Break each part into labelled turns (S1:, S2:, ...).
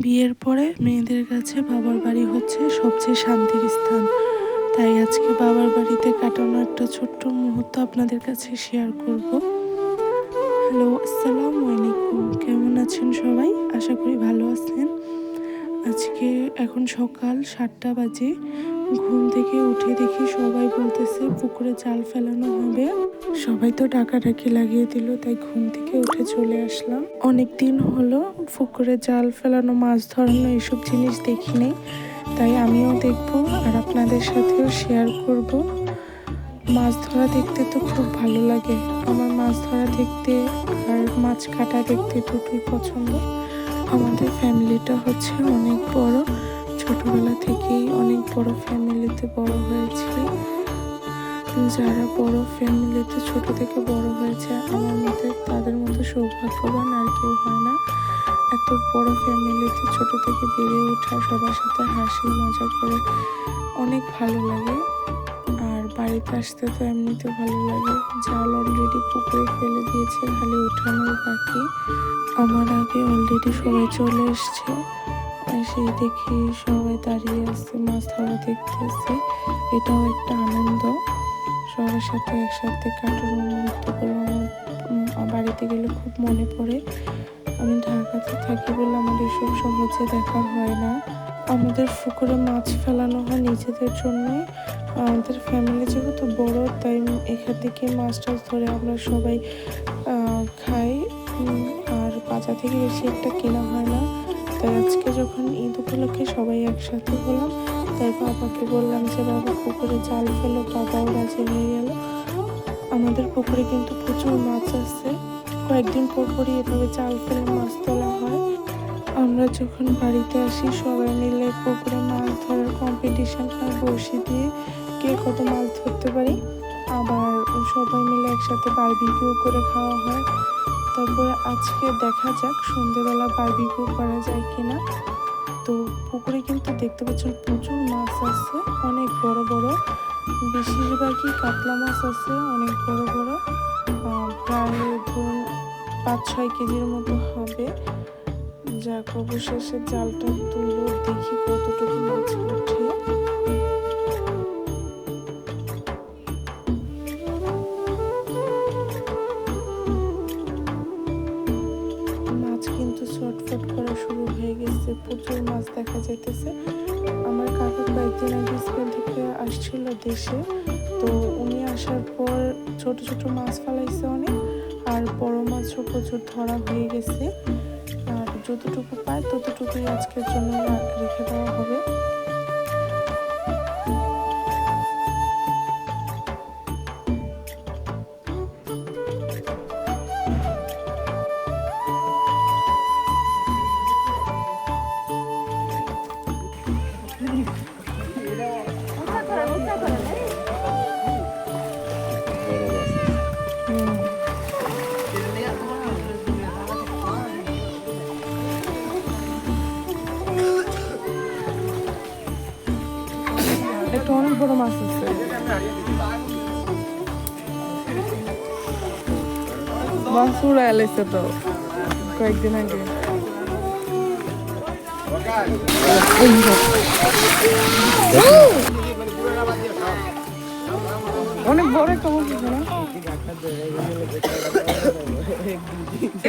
S1: বিয়ের পরে মেয়েদের কাছে বাবার বাড়ি হচ্ছে সবচেয়ে শান্তির স্থান। তাই আজকে বাবার বাড়িতে কাটানো একটা ছোট্ট মুহূর্ত আপনাদের কাছে শেয়ার করব। হ্যালো আসসালাম আলাইকুম। কেমন আছেন সবাই? আশা করি ভালো আছেন। আজকে এখন সকাল সাতটা বাজে। ঘুম থেকে উঠে দেখি সবাই বলতেছে, পুকুরে জাল ফেলানো হবে। সবাই তো ডাকাডাকি লাগিয়ে দিল, তাই ঘুম থেকে উঠে চলে আসলাম। অনেক দিন হলো পুকুরে জাল ফেলানো, মাছ ধরানো এসব জিনিস দেখি নেই, তাই আমিও দেখব আর আপনাদের সাথেও শেয়ার করব। মাছ ধরা দেখতে তো খুব ভালো লাগে। আমার মাছ ধরা দেখতে আর মাছ কাটা দেখতে দুটোই পছন্দ। আমাদের ফ্যামিলিটা হচ্ছে অনেক বড়। ছোটবেলা থেকেই অনেক বড় ফ্যামিলিতে বড় হয়েছি যারা বড় ফ্যামিলিতে ছোট থেকে বড় হয়েছে, আমার মতে তাদের মতো সৌভাগ্যবান আর কেউ হয় না। এত বড় ফ্যামিলিতে ছোট থেকে বেড়ে ওঠা, সবার সাথে হাসি, মজা করে অনেক ভালো লাগে। আর বাড়িতে আসতে তো এমনিতে ভালো লাগে। জাল অলরেডি পুকুরে ফেলে দিয়েছে, খালি উঠানোর বাকি। আমার আগে অলরেডি সবাই চলে এসছে। সেই দেখি সবাই দাঁড়িয়ে আছে, মাছ ধরা দেখতেছে। এটাও একটা আনন্দ। সবার সাথে একসাথে কাটানো মুহূর্তগুলো বাড়িতে গেলে খুব মনে পড়ে। আমি ঢাকাতে থাকি বলে আমার এসব সহজে দেখা হয় না। আমাদের পুকুরে মাছ ফেলানো হয় নিজেদের জন্য। আমাদের ফ্যামিলি যেহেতু বড়, তাই এখান থেকে মাছ টাছ ধরে আমরা সবাই খাই। আর বাজার থেকে বেশি একটা কেনা হয় না। তাই আজকে যখন ঈদ উপলক্ষে সবাই একসাথে হলাম তাই বাবাকে বললাম যে, বাবা, পুকুরে জাল ফেলো বাবাও রাজি হয়ে গেল। আমাদের পুকুরে কিন্তু প্রচুর মাছ আছে। কয়েকদিন পর পরই এভাবে জাল ফেলে মাছ তোলা হয়। আমরা যখন বাড়িতে আসি, সবাই মিলে পুকুরে মাছ ধরার কম্পিটিশন হয় বড়শি দিয়ে কে কত মাছ ধরতে পারি। আবার সবাই মিলে একসাথে বারবিকিউ করে খাওয়া হয়। তারপরে আজকে দেখা যাক, সন্ধেবেলা বারবিকিউ করা যায় কিনা। তো পুকুরে কিন্তু দেখতে পাচ্ছেন প্রচুর মাছ আছে, অনেক বড় বড়। বেশিরভাগই কাতলা মাছ আছে, অনেক বড় বড়। প্রায় পাঁচ ছয় কেজির মতো হবে। যাক, অবশেষে জালটা তুললো, দেখি কতটুকু মাছ ওঠে দেখা যাইতেছে। আমার কাকা কয়েকদিন আগে স্কুল থেকে আসছিল দেশে। তো উনি আসার পর ছোট ছোট মাছ ফেলাইছে অনেক, আর বড় মাছও প্রচুর ধরা হয়ে গেছে। আর যতটুকু পায় ততটুকুই আজকের জন্য রেখে দেওয়া হবে। একটা অনেক বড় মাছ আছে। মাছ উড়ে এলেছে তো, কয়েকদিন আগে। অনেক বড় একটা মাছ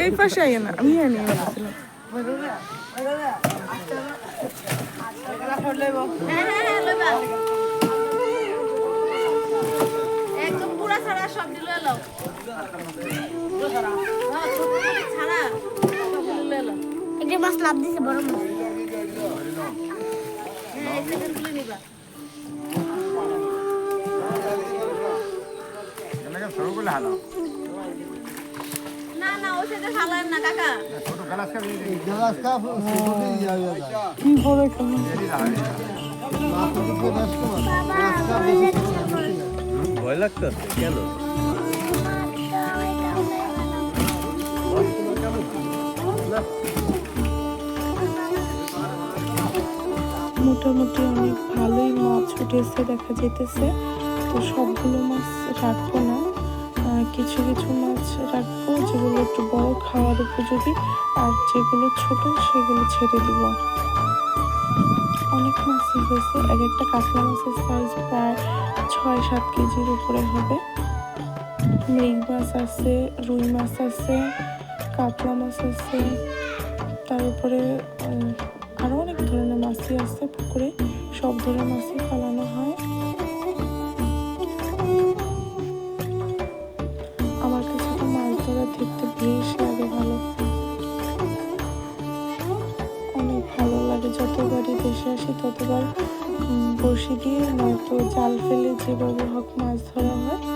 S1: এই পাশে আইয়ে না, আমি আনি
S2: সব দিল এলো হ্যাঁ, করে ছাড়া
S3: একটা মাছ লাভ দিছে বড় মাছ
S2: হ্যাঁ এই তুলে নিবা না না ওই সাইডে ফালান না কাকা
S1: কি বড় একটা মাছ
S4: ভয় লাগতেছে কেন?
S1: মোটামুটি অনেক ভালোই মাছ উঠেছে দেখা যেতেছে। তো সবগুলো মাছ রাখব না। কিছু কিছু মাছ রাখব, যেগুলো একটু বড় খাওয়ার উপযোগী। আর যেগুলো ছোট, সেগুলো ছেড়ে দিব। অনেক মাছই হয়েছে এক একটা কাতলা মাছের সাইজ প্রায় ছয় সাত কেজির উপরে হবে। মৃগ মাছ আছে, রুই মাছ আছে, কাতলা মাছ আছে, তার উপরে আরও আরও অনেক ধরনের মাছই আছে পুকুরে। সব ধরনের মাছই পালানো দিয়ে নয়তো জাল ফেলে যেভাবে হোক মাছ ধরা হয়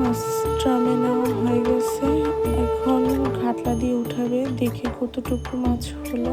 S1: মাছ ট্রামে নেওয়া হয়ে গেছে। এখন ঘাটলা দিয়ে উঠাবে দেখে কতটুকু মাছ হলো।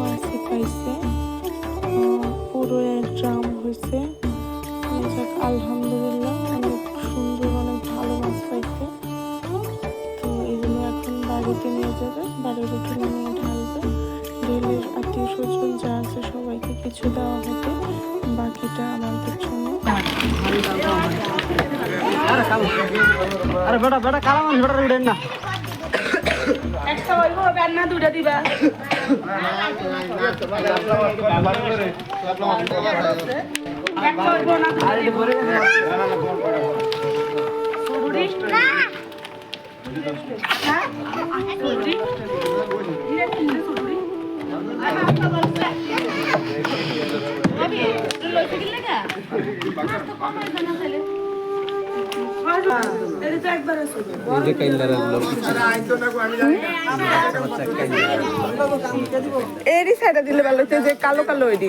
S1: মাছই পাইছে। পুরো এক ড্রাম হয়েছে। যাক আলহামদুলিল্লাহ অনেক সুন্দর অনেক ভালো মাছ পাইছে। তো এগুলো এখন বাড়িতে নিয়ে যাবে বাড়ির উঠোনে নিয়ে ঢালবে। ঢেলে আত্মীয় স্বজন যা আছে সবাইকে কিছু দেওয়া হবে। বাকিটা আমাদের জন্য।
S5: আরে বেটা বেটা কালা মানুষ বেটা না।
S2: একটা হইব রান্না দুটা দিবা। একটা হইব না
S4: এই যে কাইন্দার লোক
S6: এরই সাইডে দিলে ভালো হতো যে কালো কালো এডি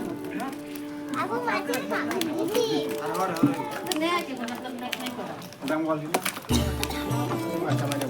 S2: दंगवाल जी ना
S1: अच्छा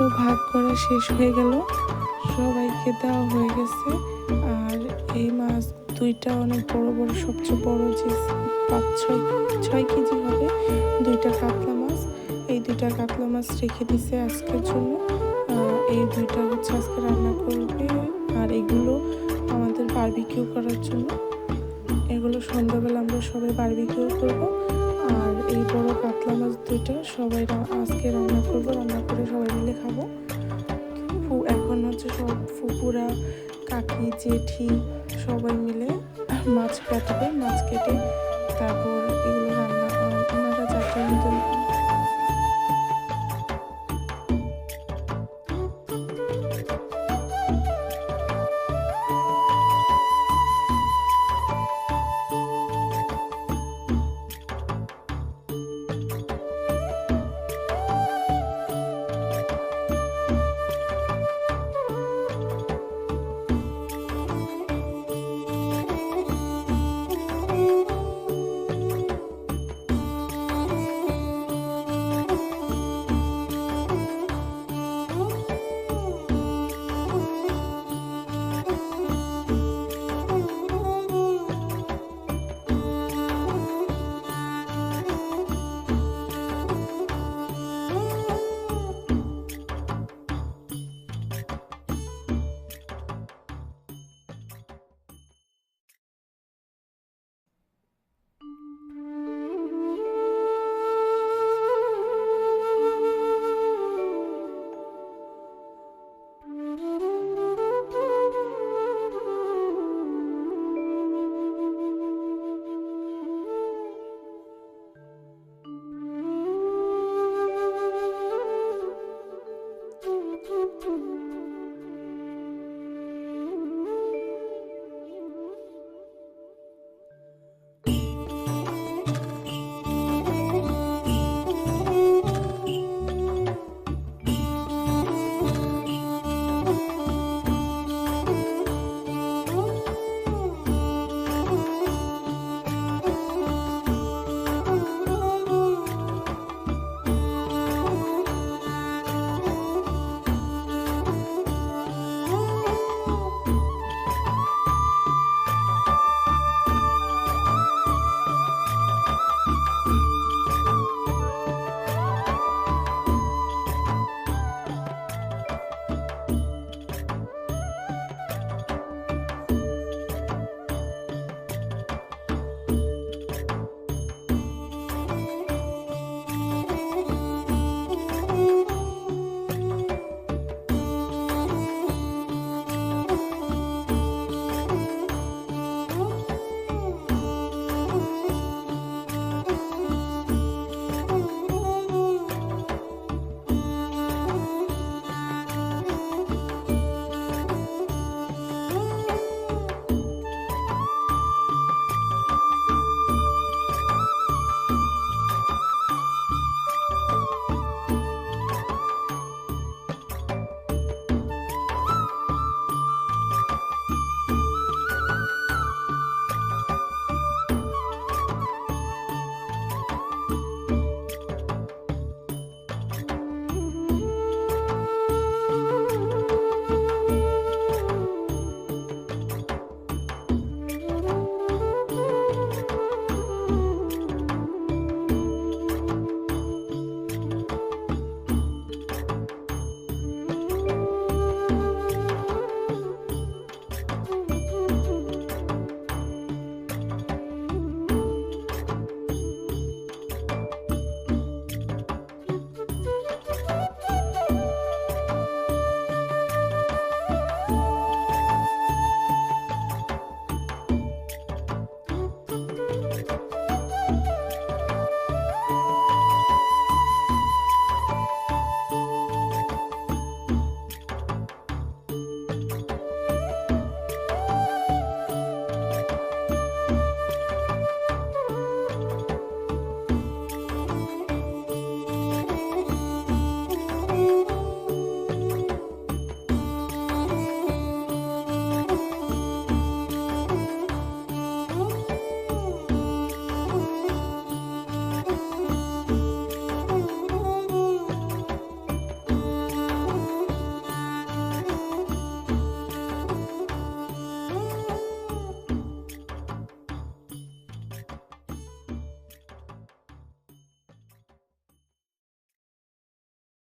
S1: তো ভাগ করা শেষ হয়ে গেল। সবাইকে দেওয়া হয়ে গেছে। আর এই মাছ দুইটা অনেক বড় বড়, সবচেয়ে বড় যে পাঁচ ছয় ছয় কেজি হবে, দুইটা কাতলা মাছ। এই দুইটা কাতলা মাছ রেখে দিছে আজকের জন্য। এই দুইটা হচ্ছে আজকে রান্না করবে। আর এগুলো আমাদের বারবিকিউ করার জন্য। এগুলো সন্ধ্যাবেলা আমরা সবাই বারবিকিউ করব। আর এই বড় পাতলা মাছ দুইটা সবাই আজকে রান্না করব, রান্না করে সবাই মিলে খাব। এখন হচ্ছে সব ফুপুরা, কাকি, জেঠি সবাই মিলে মাছ কাটবে, মাছ কেটে তারপর এগুলো রান্না ওনারা যাতে